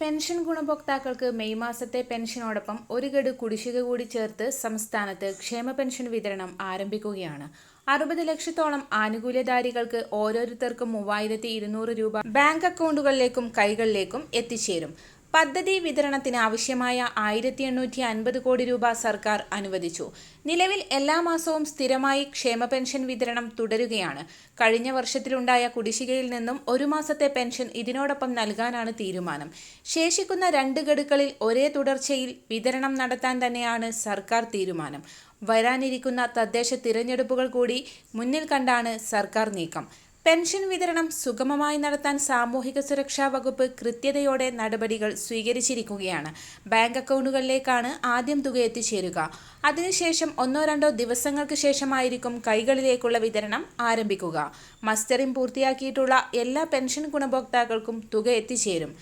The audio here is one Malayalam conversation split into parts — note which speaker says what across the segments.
Speaker 1: പെൻഷൻ ഗുണഭോക്താക്കൾക്ക് മെയ് മാസത്തെ പെൻഷനോടൊപ്പം ഒരു ഗഡു കുടിശ്ശിക കൂടി ചേർത്ത് സംസ്ഥാനത്ത് ക്ഷേമ പെൻഷൻ വിതരണം ആരംഭിക്കുകയാണ്. അറുപത് ലക്ഷത്തോളം ആനുകൂല്യധാരികൾക്ക് ഓരോരുത്തർക്കും മൂവായിരത്തി ഇരുന്നൂറ് രൂപ ബാങ്ക് അക്കൗണ്ടുകളിലേക്കും കൈകളിലേക്കും എത്തിച്ചേരും. പദ്ധതി വിതരണത്തിന് ആവശ്യമായ ആയിരത്തി എണ്ണൂറ്റി അൻപത് കോടി രൂപ സർക്കാർ അനുവദിച്ചു. നിലവിൽ എല്ലാ മാസവും സ്ഥിരമായി ക്ഷേമ പെൻഷൻ വിതരണം തുടരുകയാണ്. കഴിഞ്ഞ വർഷത്തിലുണ്ടായ കുടിശ്ശികയിൽ നിന്നും ഒരു മാസത്തെ പെൻഷൻ ഇതിനോടൊപ്പം നൽകാനാണ് തീരുമാനം. ശേഷിക്കുന്ന രണ്ട് ഗഡുക്കളിൽ ഒരേ തുടർച്ചയിൽ വിതരണം നടത്താൻ തന്നെയാണ് സർക്കാർ തീരുമാനം. വരാനിരിക്കുന്ന തദ്ദേശ തിരഞ്ഞെടുപ്പുകൾ കൂടി മുന്നിൽ കണ്ടാണ് സർക്കാർ നീക്കം. പെൻഷൻ വിതരണം സുഗമമായി നടത്താൻ സാമൂഹിക സുരക്ഷാ വകുപ്പ് കൃത്യതയോടെ നടപടികൾ സ്വീകരിച്ചിരിക്കുകയാണ്. ബാങ്ക് അക്കൗണ്ടുകളിലേക്കാണ് ആദ്യം തുക എത്തിച്ചേരുക. അതിനുശേഷം ഒന്നോ രണ്ടോ ദിവസങ്ങൾക്ക് ശേഷമായിരിക്കും കൈകളിലേക്കുള്ള വിതരണം ആരംഭിക്കുക. മസ്റ്ററിംഗ് പൂർത്തിയാക്കിയിട്ടുള്ള എല്ലാ പെൻഷൻ ഗുണഭോക്താക്കൾക്കും തുക എത്തിച്ചേരും.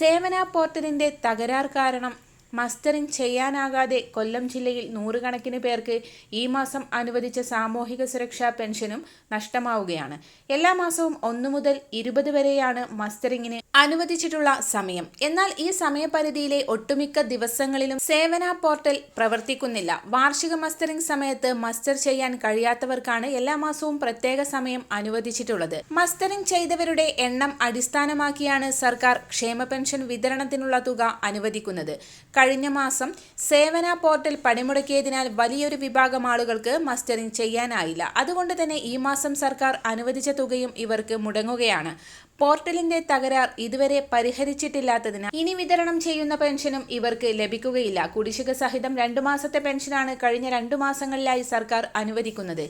Speaker 1: സേവന പോർട്ടലിന്റെ തകരാർ കാരണം മസ്റ്ററിംഗ് ചെയ്യാനാകാതെ കൊല്ലം ജില്ലയിൽ നൂറുകണക്കിന് പേർക്ക് ഈ മാസം അനുവദിച്ച സാമൂഹിക സുരക്ഷാ പെൻഷനും നഷ്ടമാവുകയാണ്. എല്ലാ മാസവും ഒന്നു മുതൽ ഇരുപത് വരെയാണ് മസ്റ്ററിംഗിന് അനുവദിച്ചിട്ടുള്ള സമയം. എന്നാൽ ഈ സമയപരിധിയിലെ ഒട്ടുമിക്ക ദിവസങ്ങളിലും സേവന പോർട്ടൽ പ്രവർത്തിക്കുന്നില്ല. വാർഷിക മസ്റ്ററിംഗ് സമയത്ത് മസ്റ്റർ ചെയ്യാൻ കഴിയാത്തവർക്കാണ് എല്ലാ മാസവും പ്രത്യേക സമയം അനുവദിച്ചിട്ടുള്ളത്. മസ്റ്ററിംഗ് ചെയ്തവരുടെ എണ്ണം അടിസ്ഥാനമാക്കിയാണ് സർക്കാർ ക്ഷേമ പെൻഷൻ വിതരണത്തിനുള്ള തുക അനുവദിക്കുന്നത്. കഴിഞ്ഞ മാസം സേവന പോർട്ടൽ പണിമുടക്കിയതിനാൽ വലിയൊരു വിഭാഗം ആളുകൾക്ക് മസ്റ്ററിംഗ് ചെയ്യാനായില്ല. അതുകൊണ്ട് തന്നെ ഈ മാസം സർക്കാർ അനുവദിച്ച തുകയും ഇവർക്ക് മുടങ്ങുകയാണ്. പോർട്ടലിന്റെ തകരാർ ഇതുവരെ പരിഹരിച്ചിട്ടില്ലാത്തതിനാൽ ഇനി വിതരണം ചെയ്യുന്ന പെൻഷനും ഇവർക്ക് ലഭിക്കുകയില്ല. കുടിശ്ശിക സഹിതം രണ്ടു മാസത്തെ പെൻഷനാണ് കഴിഞ്ഞ രണ്ടു മാസങ്ങളിലായി സർക്കാർ അനുവദിക്കുന്നത്.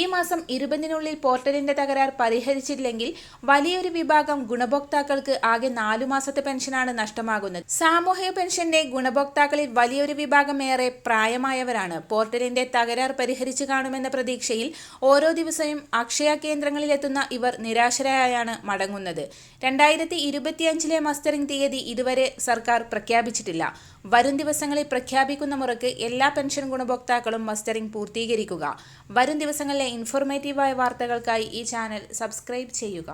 Speaker 1: ഈ മാസം ഇരുപതിനുള്ളിൽ പോർട്ടലിന്റെ തകരാർ പരിഹരിച്ചില്ലെങ്കിൽ വലിയൊരു വിഭാഗം ഗുണഭോക്താക്കൾക്ക് ആകെ നാലു മാസത്തെ പെൻഷനാണ് നഷ്ടമാകുന്നത്. സാമൂഹിക പെൻഷന്റെ ഗുണഭോക്താക്കളിൽ വലിയൊരു വിഭാഗം ഏറെ പ്രായമായവരാണ്. പോർട്ടലിന്റെ തകരാർ പരിഹരിച്ചു കാണുമെന്ന പ്രതീക്ഷയിൽ ഓരോ ദിവസവും അക്ഷയ കേന്ദ്രങ്ങളിലെത്തുന്ന ഇവർ നിരാശരായാണ് മടങ്ങുന്നത്. രണ്ടായിരത്തി ഇരുപത്തിയഞ്ചിലെ മസ്റ്ററിംഗ് തീയതി ഇതുവരെ സർക്കാർ പ്രഖ്യാപിച്ചിട്ടില്ല. വരും ദിവസങ്ങളിൽ പ്രഖ്യാപിക്കുന്ന മുറയ്ക്ക് എല്ലാ പെൻഷൻ ഗുണഭോക്താക്കളും മസ്റ്ററിംഗ് പൂർത്തീകരിക്കുക. വരും ദിവസങ്ങളിലെ ഇൻഫോർമേറ്റീവായ വാർത്തകൾക്കായി ഈ ചാനൽ സബ്സ്ക്രൈബ് ചെയ്യുക.